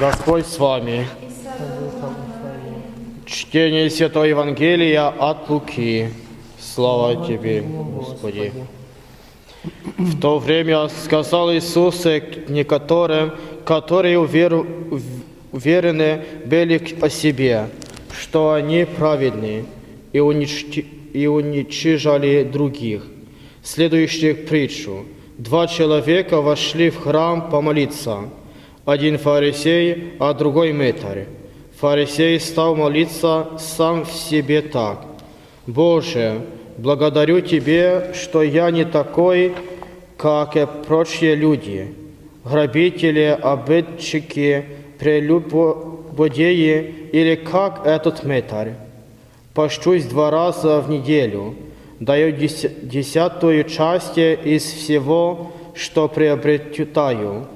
Господь с вами. Чтение Святого Евангелия от Луки. Слава Тебе, Господи. В то время сказал Иисус некоторым, которые увер- уверены были о себе, что они праведны, и, уничти- и уничижали других. Следующих притчу. Два человека вошли в храм помолиться. Один фарисей, а другой мытарь. Фарисей стал молиться сам в себе так. Боже, благодарю Тебе, что я не такой, как и прочие люди, грабители, обидчики, прелюбодеи или как этот мытарь. Пощусь два раза в неделю, даю дес- десятую часть из всего, что приобретаю.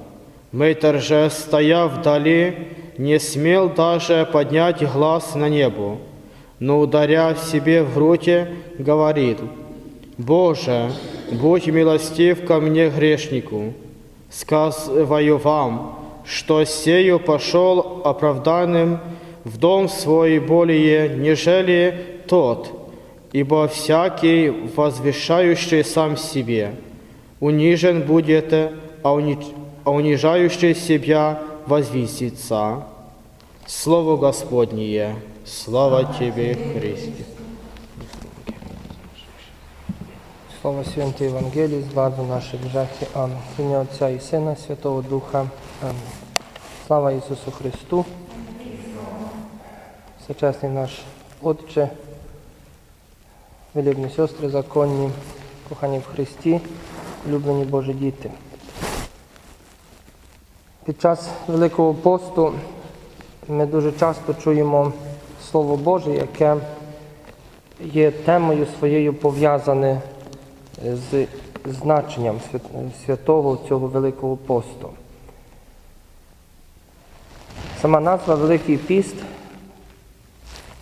Мытарь же, стоя вдали, не смел даже поднять глаз на небо, но, ударя себе в грудь, говорит, «Боже, будь милостив ко мне, грешнику». Сказываю вам, что сею пошел оправданным в дом свой более, нежели тот, ибо всякий, возвышающий сам себе, унижен будет, а, уни- а унижающий себя возвысится. Слово Господнее, слава Тебе, Христе. Слово Святої Євангелії, збавду наших грехів. Амінь. Ім'я Отця і Сина, Святого Духа. Амінь. Слава Ісусу Христу. Всечесний наш Отче, вилюбні сестри законні, кохані в Христі, улюблені Божі діти. Під час Великого посту ми дуже часто чуємо Слово Боже, яке є темою своєю пов'язане з значенням святого цього Великого посту. Сама назва Великий піст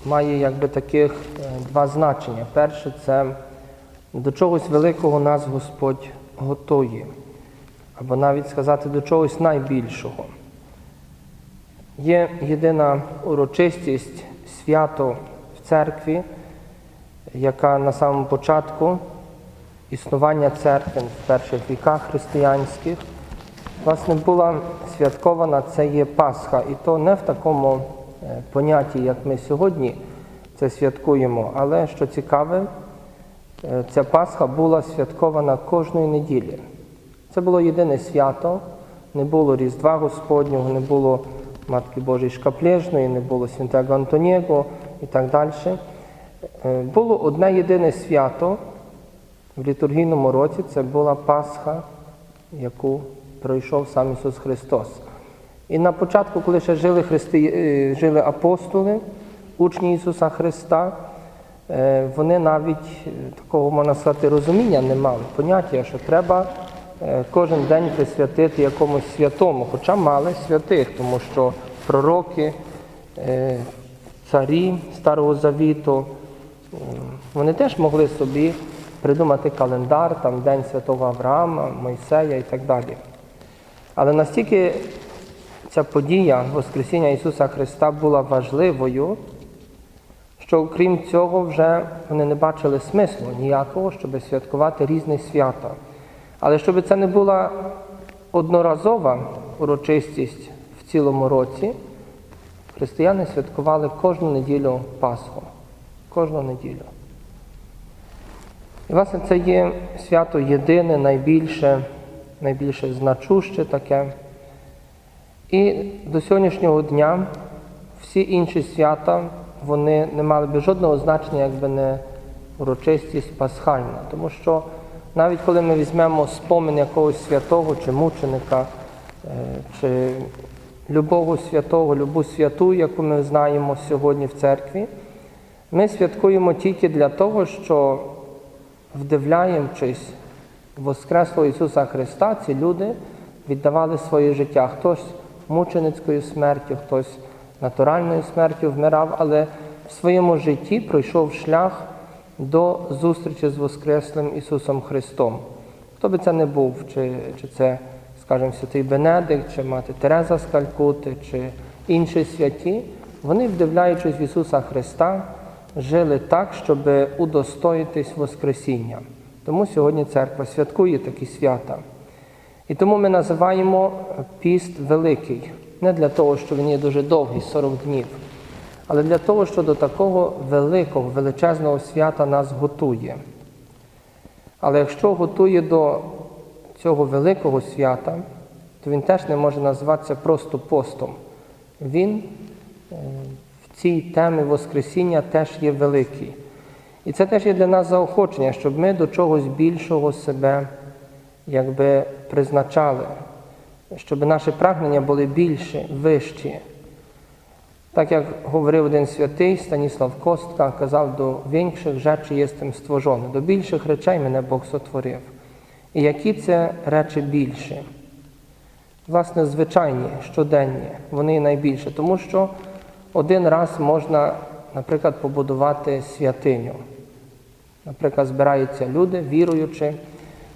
має якби таких е, два значення. Перше це до чогось великого нас Господь готує, або навіть сказати до чогось найбільшого. Є єдина урочистість свято в церкві, яка на самому початку існування церкви в перших віках християнських, власне, була святкована це є Пасха, і то не в такому е, понятті, як ми сьогодні це святкуємо, але що цікаве, е, ця Пасха була святкована кожної неділі. Це було єдине свято, не було Різдва Господнього, не було Матки Божої Шкаплежної, не було Святого Антоніго і так далі. Е, Було одне єдине свято в літургійному році, це була Пасха, яку пройшов сам Ісус Христос. І на початку, коли ще жили, христи... е, жили апостоли, учні Ісуса Христа, е, вони навіть такого, можна сказати, розуміння не мали, поняття, що треба кожен день присвятити якомусь святому, хоча мали святих, тому що пророки, е, царі Старого Завіту, вони теж могли собі придумати календар, там День Святого Авраама, Мойсея і так далі. Але настільки ця подія Воскресіння Ісуса Христа була важливою, що окрім цього вже вони не бачили смислу ніякого, щоб святкувати різні свята. Але щоб це не була одноразова урочистість в цілому році, християни святкували кожну неділю Пасху. Кожну неділю. І, власне, це є свято єдине, найбільше, найбільше значуще таке. І до сьогоднішнього дня всі інші свята вони не мали б жодного значення, якби не урочистість пасхальна. Тому що навіть коли ми візьмемо спомин якогось святого чи мученика, е, чи любого святого, любу святу, яку ми знаємо сьогодні в церкві, ми святкуємо тільки для того, що вдивляючись в Воскреслого Ісуса Христа, ці люди віддавали своє життя. Хтось мученицькою смертю, хтось натуральною смертю вмирав, але в своєму житті пройшов шлях до зустрічі з Воскреслим Ісусом Христом. Хто би це не був, чи, чи це скажімо, святий Бенедикт, чи мати Тереза з Калькути, чи інші святі, вони, вдивляючись в Ісуса Христа, жили так, щоб удостоїтись Воскресіння. Тому сьогодні церква святкує такі свята. І тому ми називаємо піст великий. Не для того, що він є дуже довгий, 40 днів, але для того, що до такого великого, величезного свята нас готує. Але якщо готує до цього великого свята, то він теж не може називатися просто постом. Він е, в цій темі Воскресіння теж є великий. І це теж є для нас заохочення, щоб ми до чогось більшого себе якби призначали, щоб наші прагнення були більші, вищі. Так як говорив один святий Станіслав Костка, казав, до większих rzeczy єстем stworzony, до більших речей мене Бог сотворив. І які це речі більші? Власне, звичайні, щоденні, вони найбільше, тому що один раз можна, наприклад, побудувати святиню. Наприклад, збираються люди, віруючи,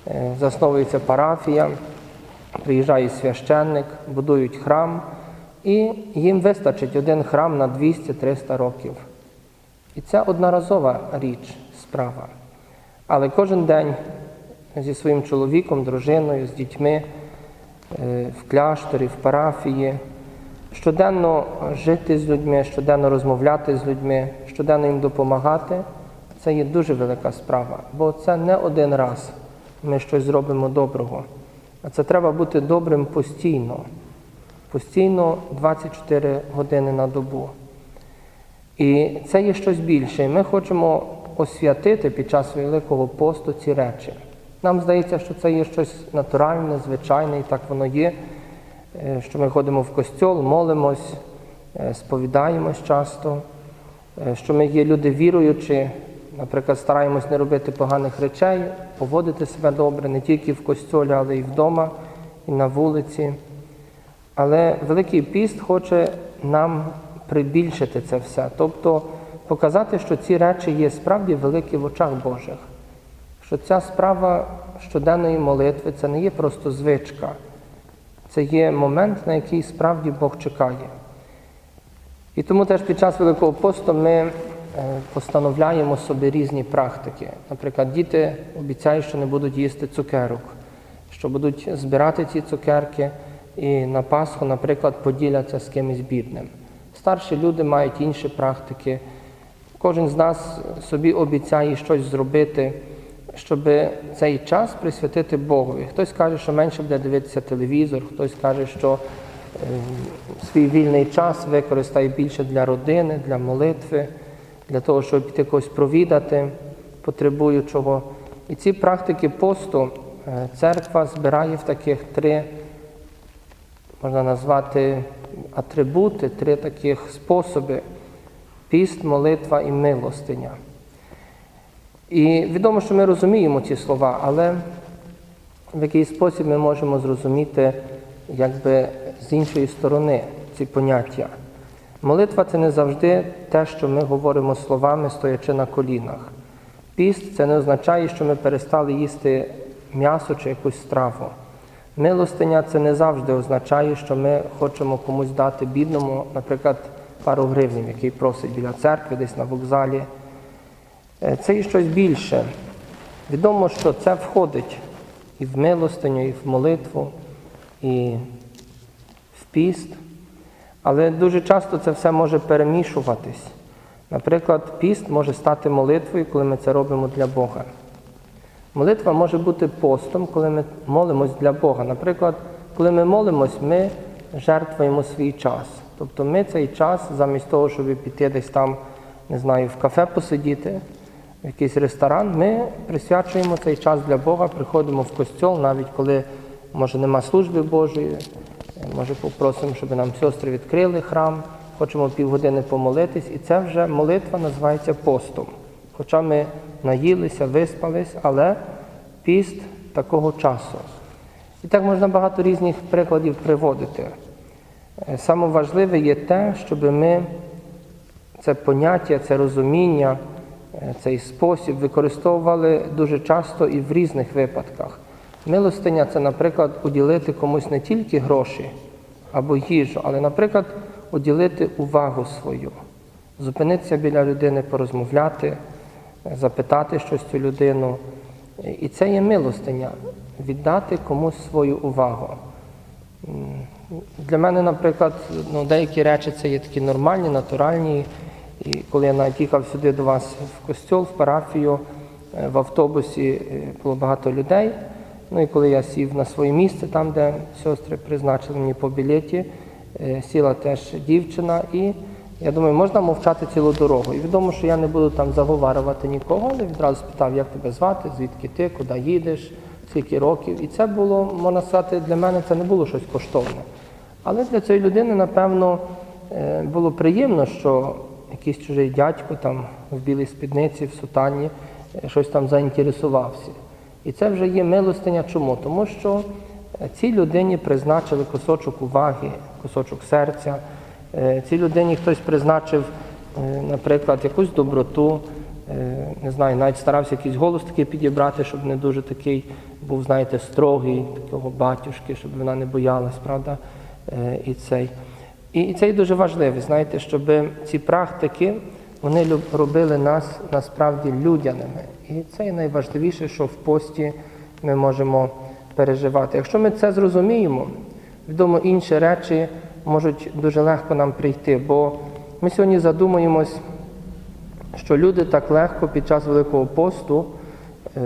е, засновується парафія, приїжджає священник, будують храм, і їм вистачить один храм на 200-300 років. І це одноразова річ, справа. Але кожен день зі своїм чоловіком, дружиною, з дітьми е, в кляшторі, в парафії, щоденно жити з людьми, щоденно розмовляти з людьми, щоденно їм допомагати це є дуже велика справа, бо це не один раз ми щось зробимо доброго. А це треба бути добрим постійно, постійно 24 години на добу. І це є щось більше. І ми хочемо освятити під час Великого посту ці речі. Нам здається, що це є щось натуральне, звичайне, і так воно є, е, що ми ходимо в костьол, молимось, е, сповідаємось часто, е, що ми є люди віруючі, наприклад, стараємось не робити поганих речей, поводити себе добре не тільки в костьолі, але й вдома, і на вулиці. Але Великий піст хоче нам прибільшити це все, тобто показати, що ці речі є справді великі в очах Божих, що ця справа щоденної молитви це не є просто звичка, це є момент, на який справді Бог чекає. І тому теж під час Великого посту ми е, постановляємо собі різні практики. Наприклад, діти обіцяють, що не будуть їсти цукерок, що будуть збирати ці цукерки і на Пасху, наприклад, поділяться з кимось бідним. Старші люди мають інші практики. Кожен з нас собі обіцяє щось зробити, щоб цей час присвятити Богові. Хтось каже, що менше буде дивитися телевізор, хтось каже, що е, свій вільний час використає більше для родини, для молитви, для того, щоб піти когось провідати, потребуючого. І ці практики посту е, церква збирає в таких три, можна назвати, атрибути, три таких способи піст, молитва і милостиня. І відомо, що ми розуміємо ці слова, але в який спосіб ми можемо зрозуміти якби з іншої сторони ці поняття. Молитва це не завжди те, що ми говоримо словами, стоячи на колінах. Піст це не означає, що ми перестали їсти м'ясо чи якусь страву. Милостиня це не завжди означає, що ми хочемо комусь дати бідному, наприклад, пару гривень, який просить біля церкви, десь на вокзалі. Е, Це і щось більше. Відомо, що це входить і в милостиню, і в молитву, і в піст. Але дуже часто це все може перемішуватись. Наприклад, піст може стати молитвою, коли ми це робимо для Бога. Молитва може бути постом, коли ми молимось для Бога. Наприклад, коли ми молимось, ми жертвуємо свій час. Тобто ми цей час, замість того, щоб піти десь там, не знаю, в кафе посидіти, в якийсь ресторан, ми присвячуємо цей час для Бога, приходимо в костьол, навіть коли, може, нема служби Божої, може попросимо, щоб нам сестри відкрили храм, хочемо півгодини помолитись, і це вже молитва називається постом. Хоча ми наїлися, виспались, але піст такого часу. І так можна багато різних прикладів приводити. Е, Саме важливе є те, щоб ми це поняття, це розуміння, е, цей спосіб використовували дуже часто і в різних випадках. Милостиня це, наприклад, уділити комусь не тільки гроші або їжу, але, наприклад, уділити увагу свою, зупинитися біля людини, порозмовляти, запитати щось цю людину. І це є милостиня віддати комусь свою увагу. Для мене, наприклад, ну, деякі речі це є такі нормальні, натуральні. І коли я навіть їхав сюди до вас в костьол, в парафію, е, в автобусі е, було багато людей. Ну і коли я сів на своє місце, там, де сестри призначили мені по білеті, е, сіла теж дівчина, і я думаю, можна мовчати цілу дорогу. І відомо, що я не буду там заговарювати нікого, але відразу спитав, як тебе звати, звідки ти, куди їдеш, скільки років. І це було, можна сказати, для мене це не було щось коштовне. Але для цієї людини, напевно, е, було приємно, що якийсь чужий дядько там в білій спідниці, в сутані, е, щось там заінтересувався. І це вже є милостиня. Чому? Тому що е, цій людині призначили кусочок уваги, кусочок серця. Е, Цій людині хтось призначив, е, наприклад, якусь доброту, е, не знаю, навіть старався якийсь голос такий підібрати, щоб не дуже такий був, знаєте, строгий, такого батюшки, щоб вона не боялась, правда? І цей. І це і дуже важливо, знаєте, щоб ці практики вони робили нас насправді людяними. І це є найважливіше, що в пості ми можемо переживати. Якщо ми це зрозуміємо, відомо інші речі можуть дуже легко нам прийти, бо ми сьогодні задумуємось, що люди так легко під час Великого посту, е,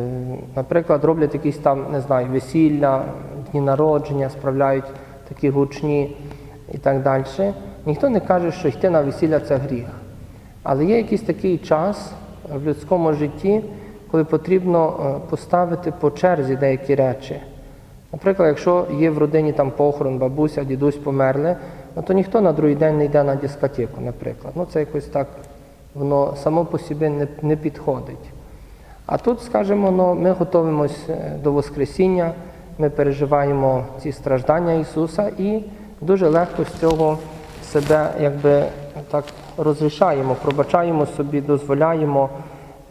наприклад, роблять якісь там, не знаю, весілля, дні народження, справляють такі гучні і так далі. Ніхто не каже, що йти на весілля це гріх. Але є якийсь такий час в людському житті, коли потрібно е, поставити по черзі деякі речі. Наприклад, якщо є в родині там похорон, бабуся, дідусь померли, ну, то ніхто на другий день не йде на дискотеку, наприклад. Ну, це якось так, воно само по собі не, не підходить. А тут, скажімо, ну, ми готуємось е, до Воскресіння, ми переживаємо ці страждання Ісуса і дуже легко з цього себе якби так розрішаємо, пробачаємо собі, дозволяємо,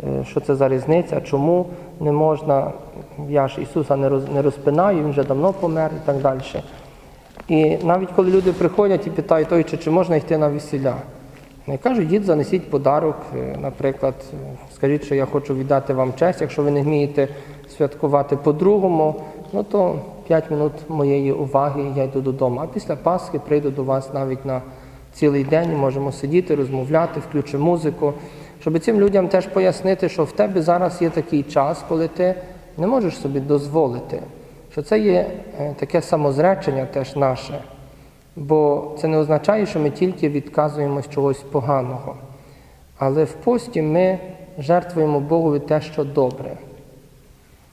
е, що це за різниця, чому не можна. Я ж Ісуса не роз- не розпинаю, Він вже давно помер і так далі. І навіть коли люди приходять і питають, «Ой, чи, чи можна йти на весілля, я кажу, дід, занесіть подарок, е, наприклад, скажіть, що я хочу віддати вам честь, якщо ви не вмієте святкувати по-другому, ну то 5 минут моєї уваги я йду додому. А після Пасхи прийду до вас навіть на цілий день, можемо сидіти, розмовляти, включимо музику, щоб цим людям теж пояснити, що в тебе зараз є такий час, коли ти не можеш собі дозволити, що це є е, таке самозречення теж наше. Бо це не означає, що ми тільки відказуємось чогось поганого. Але в пості ми жертвуємо Богові те, що добре.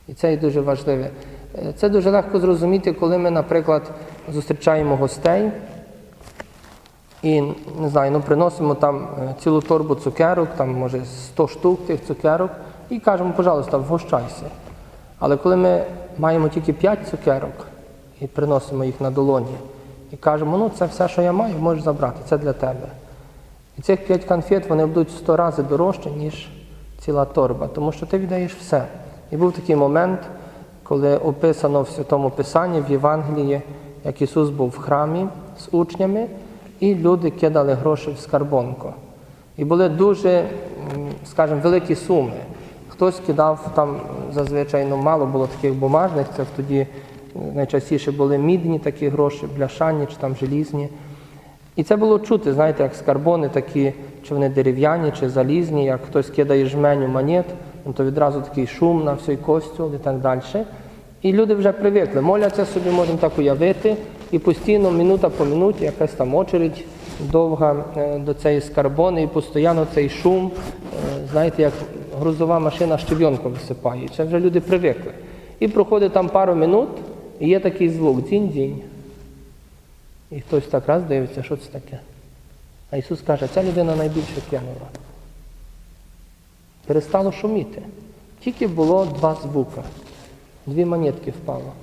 І це і дуже важливе. Е, Це дуже легко зрозуміти, коли ми, наприклад, зустрічаємо гостей і не знаю, ну приносимо там е, цілу торбу цукерок, там може 100 штук тих цукерок, і кажемо, пожалуйста, вгощайся. Але коли ми маємо тільки 5 цукерок і приносимо їх на долоні, і кажемо, ну це все, що я маю, можеш забрати, це для тебе. І цих 5 конфет вони будуть в 100 разів дорожче, ніж ціла торба, тому що ти віддаєш все. І був такий момент, коли описано в Святому Писанні, в Євангелії, як Ісус був в храмі з учнями, і люди кидали гроші в скарбонку. І були дуже, скажімо, великі суми. Хтось кидав там зазвичай ну, мало було таких бумажних, це тоді е, найчастіше були мідні такі гроші, бляшані чи там желізні. І це було чути, знаєте, як скарбони такі, чи вони дерев'яні, чи залізні, як хтось кидає жменю монет, ну, то відразу такий шум на всій костюм і так далі. І люди вже привикли, моляться собі, можемо так уявити, і постійно, минута по минуті, якась там очередь довга е, до цієї скарбони, і постійно цей шум, е, знаєте, як грузова машина щебінком висипає. І Це вже люди привикли. І проходить там пару минут, і є такий звук дзінь-дзінь. І хтось так раз дивиться, що це таке. А Ісус каже, ця людина найбільше кинула. Перестало шуміти. Тільки було два звука. Дві монетки впало.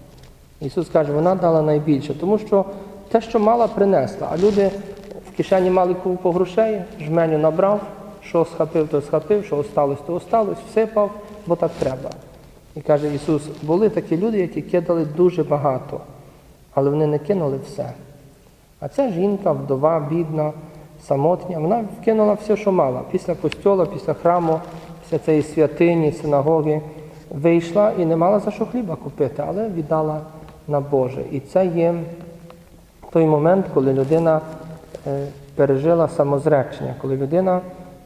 Ісус каже, вона дала найбільше, тому що те, що мала, принесла, а люди в кишені мали купу грошей, жменю набрав, що схапив, то схапив, що осталось, то осталось, всипав, бо так треба. І каже Ісус, були такі люди, які кидали дуже багато, але вони не кинули все. А ця жінка, вдова, бідна, самотня, вона вкинула все, що мала. Після костьола, після храму, після цієї святині, синагоги, вийшла і не мала за що хліба купити, але віддала на Боже. І це є той момент, коли людина е, пережила самозречення, коли людина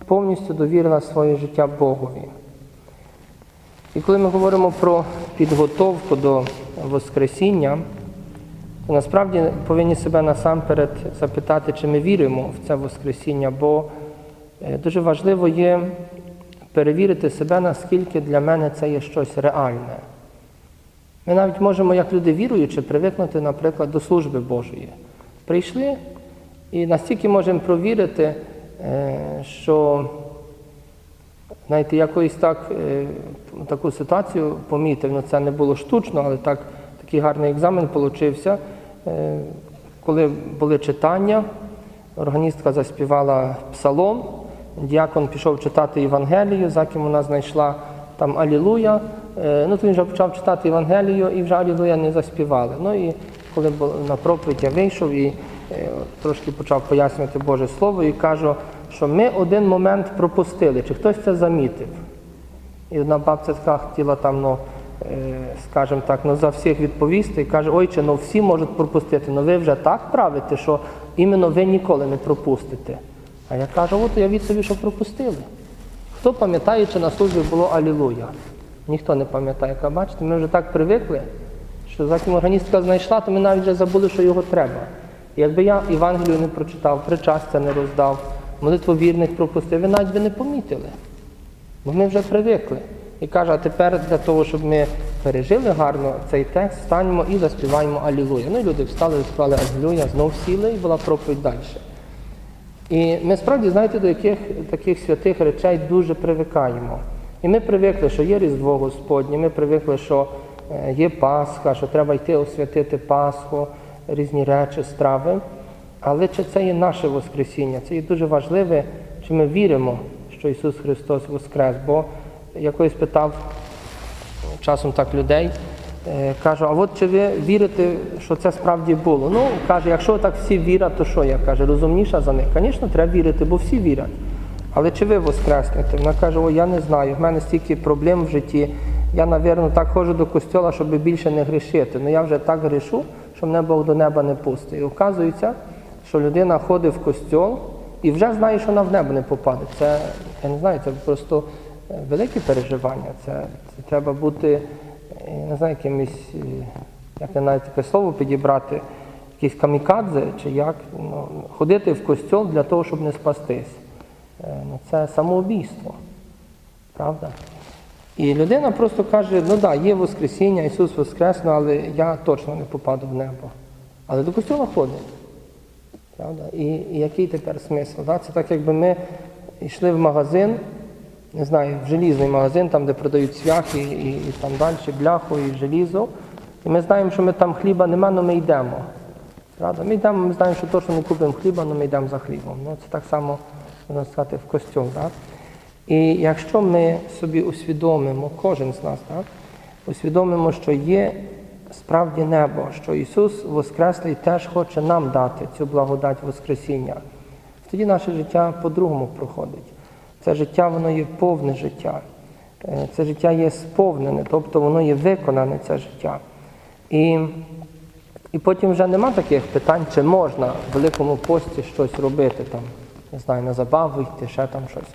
повністю довірила своє життя Богові. І коли ми говоримо про підготовку до Воскресіння, то насправді повинні себе насамперед запитати, чи ми віримо в це Воскресіння, бо е, дуже важливо є перевірити себе, наскільки для мене це є щось реальне. Ми навіть можемо, як люди віруючи, привикнути, наприклад, до служби Божої. Прийшли і настільки можемо провірити, е, що знаєте, якоюсь так, е, таку ситуацію помітив, ну це не було штучно, але так, такий гарний екзамен получився. Е, Коли були читання, органістка заспівала псалом, діакон пішов читати Євангелію, за ким вона знайшла там Алілуя. Е, Ну, то він вже почав читати Євангелію і вже Алілуя не заспівали. Ну і коли на проповідь я вийшов і е, трошки почав пояснювати Боже Слово і кажу, що ми один момент пропустили, чи хтось це замітив. І одна бабця така хотіла там, ну, е, скажімо так, ну, за всіх відповісти і каже, ойче, ну всі можуть пропустити, ну ви вже так правите, що іменно ви ніколи не пропустите. А я кажу, от я від собі, що пропустили. Хто пам'ятає, чи на службі було Алілуя? Ніхто не пам'ятає, яка бачите, ми вже так привикли, що за ким органістка знайшла, то ми навіть вже забули, що його треба. Якби я Євангелію не прочитав, причастя не роздав, молитву вірних пропустив, ви навіть би не помітили. Бо ми вже привикли. І каже, а тепер для того, щоб ми пережили гарно цей текст, станемо і заспіваємо Алілуя. Ну і люди встали, заспівали Алілуя, знов сіли і була проповідь далі. І ми справді, знаєте, до яких таких святих речей дуже привикаємо. І ми привикли, що є Різдво Господнє, ми привикли, що е, є Пасха, що треба йти освятити Пасху, різні речі, страви. Але чи це є наше Воскресіння? Це є дуже важливе, чи ми віримо, що Ісус Христос Воскрес. Бо я колись питав часом так людей, е, кажу, а от чи ви вірите, що це справді було? Ну, каже, якщо так всі вірять, то що я каже, розумніша за них? Звісно, треба вірити, бо всі вірять. Але чи ви воскреснете? Вона каже, о, я не знаю, в мене стільки проблем в житті. Я, напевно, так ходжу до костьола, щоб більше не грішити. Ну я вже так грішу, що мене Бог до неба не пустить. І оказується, що людина ходить в костьол і вже знає, що вона в небо не попаде. Це, я не знаю, це просто е, велике переживання. Це, це треба бути, е, я не знаю, якимось, е, як я навіть таке слово підібрати, якийсь камікадзе чи як. Ну, ходити в костьол для того, щоб не спастись. Е, Ну, це самоубійство. Правда? І людина просто каже, ну да, є Воскресіння, Ісус Воскрес, ну, але я точно не попаду в небо. Але до костюла ходить. Правда? І, і який тепер смисл? Да? Це так, якби ми йшли в магазин, не знаю, в желізний магазин, там, де продають цвяхи і, і там далі бляху і желізо. І ми знаємо, що ми там хліба нема, але ми йдемо. Правда? Ми йдемо, ми знаємо, що точно не купимо хліба, але ми йдемо за хлібом. Ну, це так само, можна в костюм. Так? І якщо ми собі усвідомимо, кожен з нас, так, усвідомимо, що є справді небо, що Ісус Воскреслий теж хоче нам дати цю благодать Воскресіння, тоді наше життя по-другому проходить. Це життя, воно є повне життя. Е, Це життя є сповнене, тобто воно є виконане, це життя. І, і потім вже нема таких питань, чи можна в Великому пості щось робити, там, не знаю, на забаву йти, ще там щось.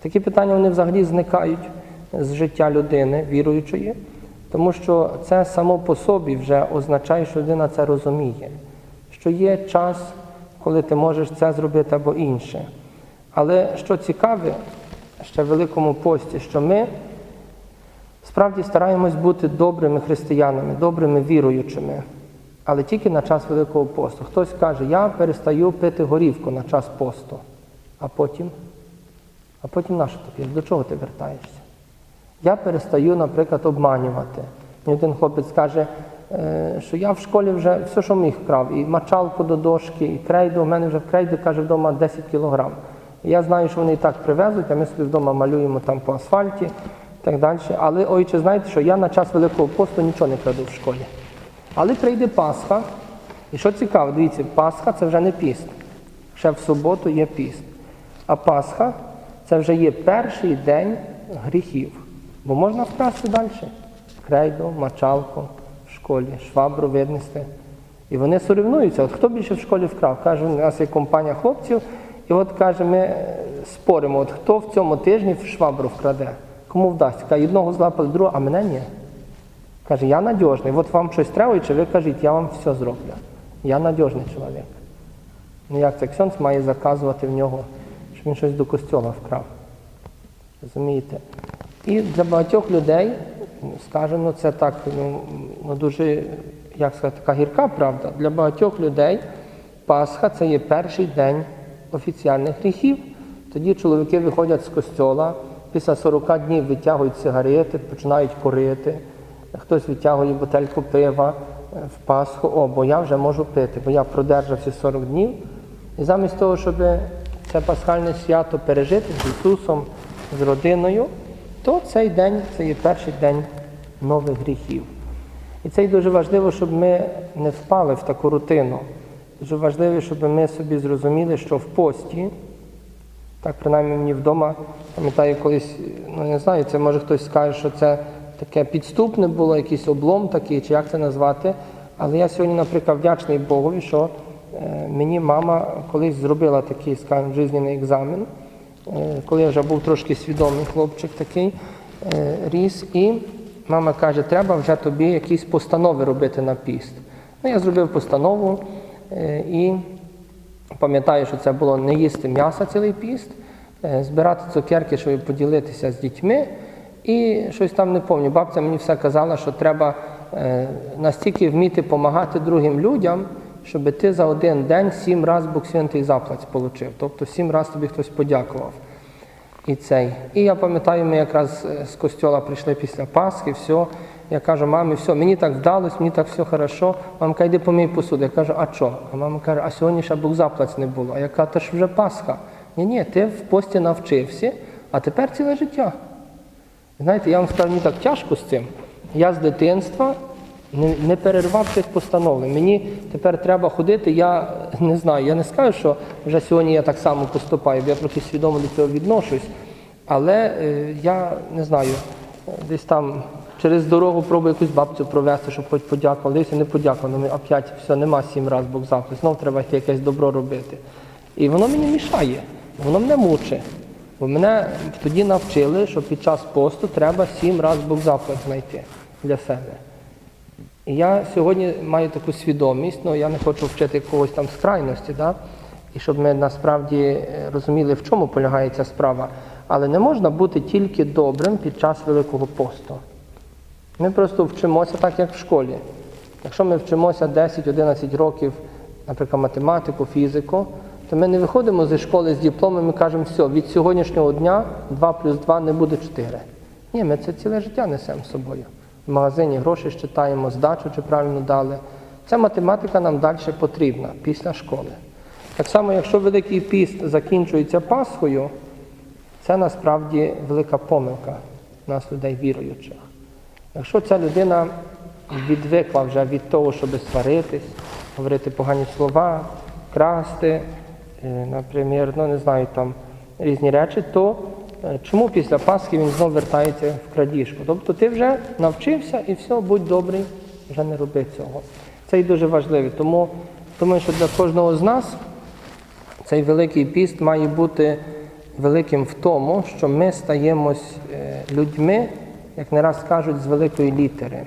Такі питання вони взагалі зникають з життя людини, віруючої, тому що це само по собі вже означає, що людина це розуміє, що є час, коли ти можеш це зробити або інше. Але що цікаве, ще в Великому пості, що ми справді стараємось бути добрими християнами, добрими віруючими, але тільки на час Великого посту. Хтось каже, я перестаю пити горівку на час посту, а потім. А потім на тобі? До чого ти вертаєшся? Я перестаю, наприклад, обманювати. Мені один хлопець каже, е, що я в школі вже все, що міг крав, і мачалку до дошки, і крейду. У мене вже в крейді, каже, вдома 10 кілограм. І я знаю, що вони і так привезуть, а ми собі вдома малюємо там по асфальті, так далі. Але, ойче, знаєте, що я на час Великого посту нічого не краду в школі. Але прийде Пасха, і що цікаво, дивіться, Пасха це вже не піст. Ще в суботу є піст. А Пасха це вже є перший день гріхів. Бо можна вкрасти далі. Крейду, мочалку в школі, швабру винести. І вони соревнуються. От хто більше в школі вкрав? Каже, у нас є компанія хлопців, і от каже, ми споримо, от хто в цьому тижні в швабру вкраде, кому вдасться. Каже, одного злапали, другого, а мене ні. Каже, я надіжний. От вам щось треба, чи ви кажіть, я вам все зроблю. Я надіжний чоловік. Ну як це Ксьонц має заказувати в нього, щоб він щось до костьола вкрав. Розумієте? І для багатьох людей, скажімо, це так ну, ну, дуже, як сказати, така гірка правда. Для багатьох людей Пасха це є перший день офіціальних гріхів. Тоді чоловіки виходять з костьола, після 40 днів витягують сигарети, починають курити, хтось витягує бутельку пива е, в Пасху, о, бо я вже можу пити, бо я продержався 40 днів. І замість того, щоб це пасхальне свято пережити з Ісусом, з родиною, то цей день це є перший день нових гріхів. І це дуже важливо, щоб ми не впали в таку рутину. Дуже важливо, щоб ми собі зрозуміли, що в пості, так принаймні мені вдома, пам'ятаю колись, ну не знаю, це може хтось скаже, що це таке підступне було, якийсь облом такий, чи як це назвати. Але я сьогодні, наприклад, вдячний Богові, що е, мені мама колись зробила такий, скажімо, жизненний екзамен, е, коли я вже був трошки свідомий хлопчик такий, е, ріс, і мама каже, треба вже тобі якісь постанови робити на піст. Ну, я зробив постанову і пам'ятаю, що це було не їсти м'яса цілий піст, збирати цукерки, щоб поділитися з дітьми. І щось там не пам'ятаю. Бабця мені все казала, що треба е, настільки вміти допомагати другим людям, щоб ти за один день сім разів Бог святий заплаць отримав. Тобто сім разів тобі хтось подякував. І цей. І я пам'ятаю, ми якраз е, з костьола прийшли після Пасхи, все. Я кажу, мамі, все, мені так вдалося, мені так все хорошо. Мамка, йди помий посуду. Я кажу, а що? А мама каже, а сьогодні ще Бог заплаць не було. А я кажу, то ж вже Пасха. Ні, ні, ти в пості навчився, а тепер ціле життя. Знаєте, я вам скажу, мені так тяжко з цим. Я з дитинства не, не перервав щось постанови. Мені тепер треба ходити, я не знаю, я не скажу, що вже сьогодні я так само поступаю, бо я трохи свідомо до цього відношусь. Але е, я не знаю, десь там через дорогу пробую якусь бабцю провести, щоб хоч подякували. Десь не подякував, ну опять все, нема сім разів Бог заплатить, знов треба якесь добро робити. І воно мені мішає, воно мене мучить. Бо мене тоді навчили, що під час посту треба сім разів Бог заплат знайти для себе. І я сьогодні маю таку свідомість, ну я не хочу вчити когось там з крайності, да? і щоб ми насправді е, розуміли, в чому полягає ця справа. Але не можна бути тільки добрим під час Великого посту. Ми просто вчимося так, як в школі. Якщо ми вчимося 10-11 років, наприклад, математику, фізику, то ми не виходимо зі школи з дипломом і кажемо, все, від сьогоднішнього дня 2 плюс 2 не буде 4. Ні, ми це ціле життя несемо з собою. В магазині гроші считаємо, здачу чи правильно дали. Ця математика нам далі потрібна після школи. Так само, якщо Великий піст закінчується Пасхою, це насправді велика помилка нас, людей віруючих. Якщо ця людина відвикла вже від того, щоб сваритись, говорити погані слова, красти, наприклад, ну не знаю, там різні речі, то е, чому після Пасхи він знову вертається в крадіжку? Тобто ти вже навчився і все, будь добрий, вже не роби цього. Це і дуже важливо. Тому думаю, що для кожного з нас цей великий піст має бути великим в тому, що ми стаємось е, людьми, як не раз кажуть, з великої літери.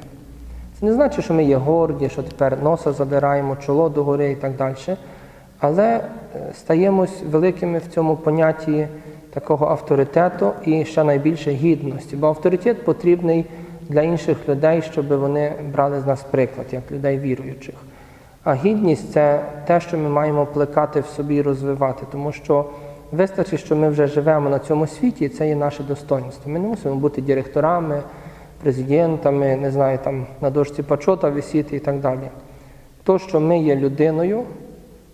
Це не значить, що ми є горді, що тепер носа задираємо, чоло догори і так далі. Але е, стаємось великими в цьому понятті такого авторитету і ще найбільше гідності. Бо авторитет потрібний для інших людей, щоб вони брали з нас приклад, як людей віруючих. А гідність це те, що ми маємо плекати в собі і розвивати, тому що вистачить, що ми вже живемо на цьому світі, і це є наше достоинство. Ми не мусимо бути директорами, президентами, не знаю, там на дошці пачота висіти і так далі. То, що ми є людиною,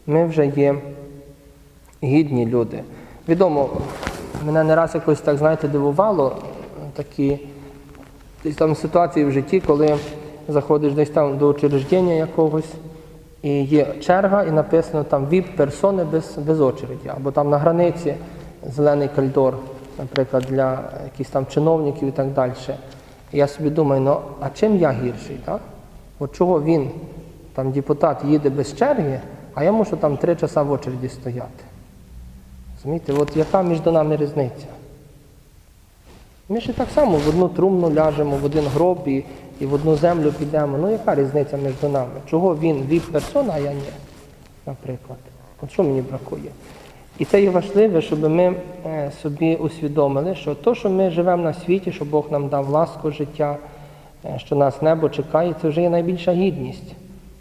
ми вже є гідні люди. Відомо, мене не раз якось так, знаєте, дивувало такі там ситуації в житті, коли заходиш десь там до учреждення якогось, і є черга, і написано там ВІП персони без, без очереді, або там на границі зелений коридор, наприклад, для якихось там чиновників і так далі. Я собі думаю, ну а чим я гірший? Так? От чого він, там депутат, їде без черги, а я мушу там три часа в очереді стояти. Розумієте, от яка між нами різниця? Ми і так само в одну трумну ляжемо, в один гроб і, і в одну землю підемо. Ну яка різниця між нами? Чого він віп персона, а я ні, наприклад. От що мені бракує? І це є важливе, щоб ми е, собі усвідомили, що то, що ми живемо на світі, що Бог нам дав ласку життя, е, що нас небо чекає, це вже є найбільша гідність.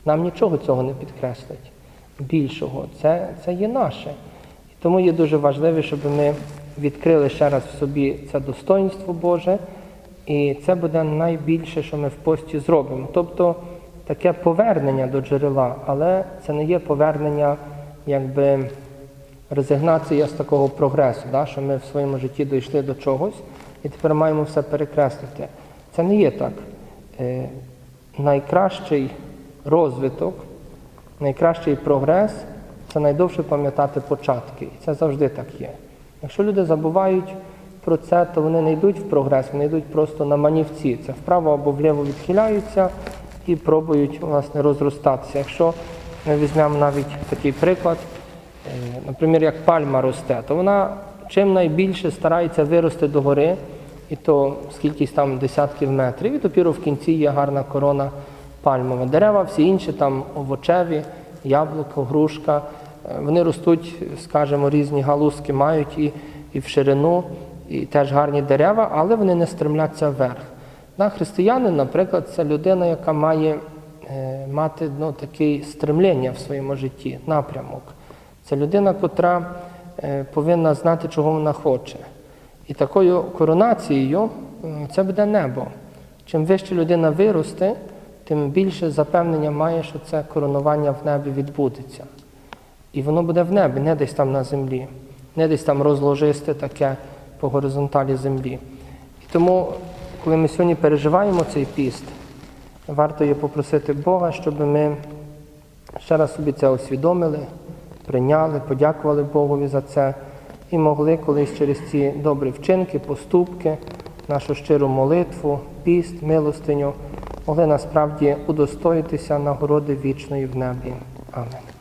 Нам нічого цього не підкреслить. Більшого. Це, це є наше. І тому є дуже важливо, щоб ми відкрили ще раз в собі це достоинство Боже, і це буде найбільше, що ми в пості зробимо. Тобто таке повернення до джерела, але це не є повернення, якби резигнація з такого прогресу, да, що ми в своєму житті дійшли до чогось і тепер маємо все перекреслити. Це не є так. Е, найкращий розвиток, найкращий прогрес це найдовше пам'ятати початки. І це завжди так є. Якщо люди забувають про це, то вони не йдуть в прогрес, вони йдуть просто на манівці. Це вправо або вліво відхиляються і пробують власне розростатися. Якщо ми візьмемо навіть такий приклад, е, наприклад, як пальма росте, то вона чим найбільше старається вирости догори, і то скількись там десятків метрів, і допіру в кінці є гарна корона пальмова. Дерева, всі інші там овочеві, яблуко, грушка. е, Вони ростуть, скажімо, різні галузки мають і, і в ширину, і теж гарні дерева, але вони не стремляться вверх. Да, християнин, наприклад, це людина, яка має е, мати ну, таке стремлення в своєму житті, напрямок. Це людина, котра е, повинна знати, чого вона хоче. І такою коронацією це буде небо. Чим вище людина виросте, тим більше запевнення має, що це коронування в небі відбудеться. І воно буде в небі, не десь там на землі, не десь там розложисте таке по горизонталі землі. І тому, коли ми сьогодні переживаємо цей піст, варто є попросити Бога, щоб ми ще раз собі це усвідомили, прийняли, подякували Богові за це і могли колись через ці добрі вчинки, поступки, нашу щиру молитву, піст, милостиню, могли насправді удостоїтися нагороди вічної в небі. Амен.